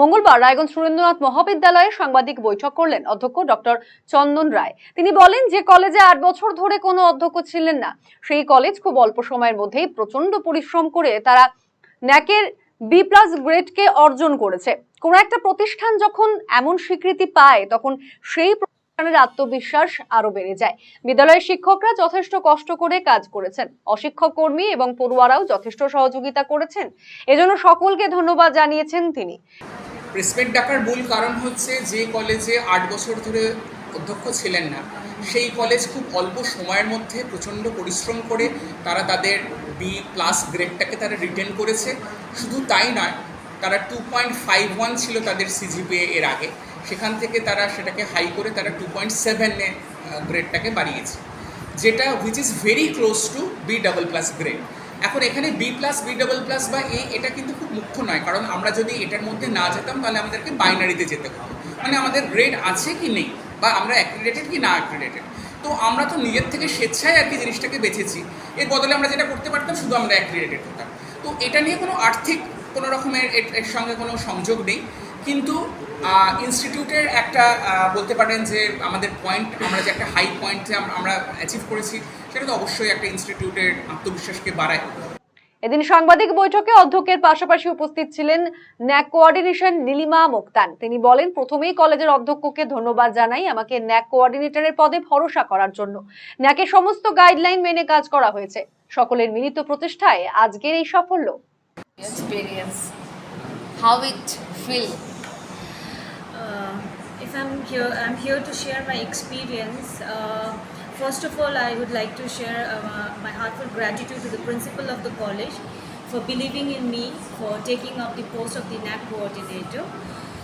মঙ্গলবার রায়গঞ্জ সুরেন্দ্রনাথ মহাবিদ্যালয়ে সাংবাদিক বৈঠক করলেন অধ্যক্ষ ডক্টর চন্দন রায়। তিনি বলেন যে কলেজে আট বছর ধরে কোনো অধ্যক্ষ ছিলেন না। সেই কলেজ খুব অল্প সময়ের মধ্যেই প্রচণ্ড পরিশ্রম করে তারা ন্যাকের বি প্লাস গ্রেডকে অর্জন করেছে। কোন একটা প্রতিষ্ঠান যখন এমন স্বীকৃতি পায়, তখন সেই প্রতিষ্ঠানের আত্মবিশ্বাস আরও বেড়ে যায়। বিদ্যালয়ের শিক্ষকরা যথেষ্ট কষ্ট করে কাজ করেছেন। অশিক্ষক কর্মী এবং পড়ুয়ারাও যথেষ্ট সহযোগিতা করেছেন। এজন্য সকলকে ধন্যবাদ জানিয়েছেন তিনি। প্রেসমেন্ট ডাকার মূল কারণ হচ্ছে যে কলেজে আট বছর ধরে অধ্যক্ষ ছিলেন না। সেই কলেজ খুব অল্প সময়ের মধ্যে প্রচণ্ড পরিশ্রম করে তারা তাদের বি প্লাস গ্রেডটাকে তারা রিটেন করেছে। শুধু তাই নয়, তারা টু পয়েন্ট ফাইভ ওয়ান ছিল তাদের সিজিপিএ এর আগে। সেখান থেকে তারা সেটাকে হাই করে তারা টু পয়েন্ট সেভেনে গ্রেডটাকে বাড়িয়েছে। যেটা which is very close to B double plus grade এখন এখানে B plus B double plus বা এ এটা কিন্তু খুব মুখ্য নয়, কারণ আমরা যদি এটার মধ্যে না যেতাম, তাহলে আমাদেরকে বাইনারিতে যেতে হতো। মানে আমাদের গ্রেড আছে কি নেই, বা আমরা অ্যাক্রিডেটেড কি না অ্যাক্রিডেটেড তো আমরা তো নিজের থেকে স্বেচ্ছায় আর কি জিনিসটাকে বেছেছি। এর বদলে আমরা যেটা করতে পারতাম, শুধু আমরা অ্যাক্রিডেটেড হতাম। তো এটা নিয়ে কোনো আর্থিক কোনো রকমের এর সঙ্গে কোনো সংযোগ নেই। কিন্তু ইনস্টিটিউটের একটা বলতে পারেন যে আমাদের পয়েন্ট আমরা যে একটা হাই পয়েন্টে আমরা অ্যাচিভ করেছি সেটা তো অবশ্যই একটা ইনস্টিটিউটের আত্মবিশ্বাসকে বাড়ায়। এদিন সাংবাদিক বৈঠকে অধ্যক্ষের পাশাপাশি উপস্থিত ছিলেন ন্যাক কোঅর্ডিনেশন নীলিমা মুক্তান। তিনি বলেন প্রথমেই কলেজের অধ্যক্ষকে ধন্যবাদ জানাই আমাকে ন্যাক কোঅর্ডিনেটরের পদে ভরসা করার জন্য। ন্যাকের সমস্ত গাইডলাইন মেনে কাজ করা হয়েছে। সকলের মিলিত প্রচেষ্টায় আজকের এই সাফল্য। Experience how it feel Uh, if I'm here, I'm here to share my experience. Uh, first of all, I would like to share uh, my heartfelt gratitude to the principal of the college for believing in me for taking up the post of the NAC coordinator.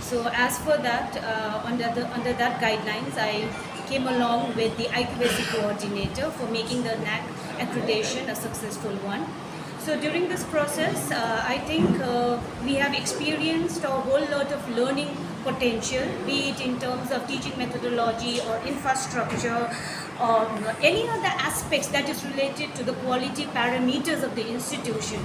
So, as for that, uh, under the under that guidelines, I came along with the IQAC coordinator for making the NAC accreditation a successful one. So during this process, uh, I think uh, we have experienced a whole lot of learning potential, be it in terms of teaching methodology or infrastructure or any other aspects that is related to the quality parameters of the institution.